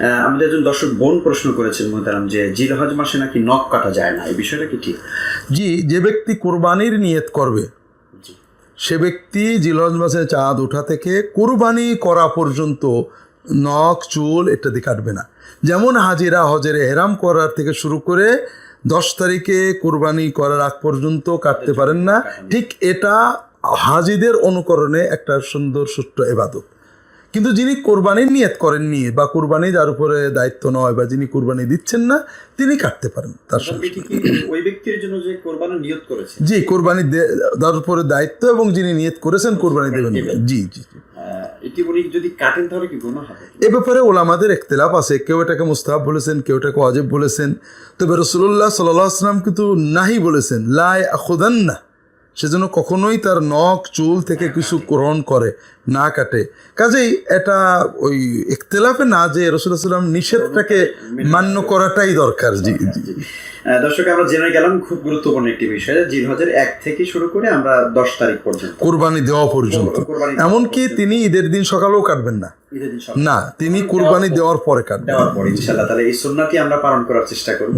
আমাদের একজন দর্শক বোন প্রশ্ন করেছেন মোহতারাম যে জিলহজ মাসে নাকি নখ কাটা যায় না? এই বিষয়টা কি ঠিক? জি যে ব্যক্তি কোরবানির নিয়ত করবে সে ব্যক্তি জিলহজ মাসে চাঁদ ওঠা থেকে কোরবানি করা পর্যন্ত নখ চুল ইত্যাদি কাটবে না। যেমন হাজিরা হজের হেরাম করার থেকে শুরু করে দশ তারিখে কোরবানি করার আগ পর্যন্ত কাটতে পারেন না। ঠিক এটা হাজিদের অনুকরণে একটা সুন্দর সুষ্ঠু এবাদত। কিন্তু যিনি কোরবানির নিয়ত করেননি বা কোরবানি যার উপরে দায়িত্ব নয় বা যিনি কোরবানি দিচ্ছেন না তিনি কাটতে পারেন তার সঙ্গে। ওই ব্যক্তির জন্য যে কোরবানি নিয়ত করেছে জি কোরবানি তার উপরে দায়িত্ব এবং যিনি নিয়ত করেছেন কোরবানি দেবেন। জি জি যদি কাটেন তাহলে কি হবে? এ ব্যাপারে ওলামাদের একতলাপ আছে। কেউ এটাকে মুস্তাহাব বলেছেন কেউ এটাকে অজেব বলেছেন। তবে রসুল্লাহ সাল্লাহ আসলাম কিন্তু নাহি বলেছেন লাই আখুদান না সেজন্য কখনোই তার নখ চুল থেকে কিছু গ্রহণ করে না কাটে। কাজেই এটা ওই একতলাফে না যে রসুল্লাহ সাল্লাম নিষেধটাকে মান্য করাটাই দরকার জি জি। দর্শক আমরা জেনে গেলাম খুব গুরুত্বপূর্ণ একটি বিষয় জিলহজের এক থেকে শুরু করে আমরা দশ তারিখ পর্যন্ত। কোরবানি দেওয়া পর্যন্ত। এমনকি তিনি ঈদের দিন সকালেও কাটবেন না। না তিনি কুরবানি দেওয়ার পরে কাটবেন। দেওয়ার পর ইনশাল্লাহ তাহলে এই সুন্নাটি আমরা পালন করার চেষ্টা করব।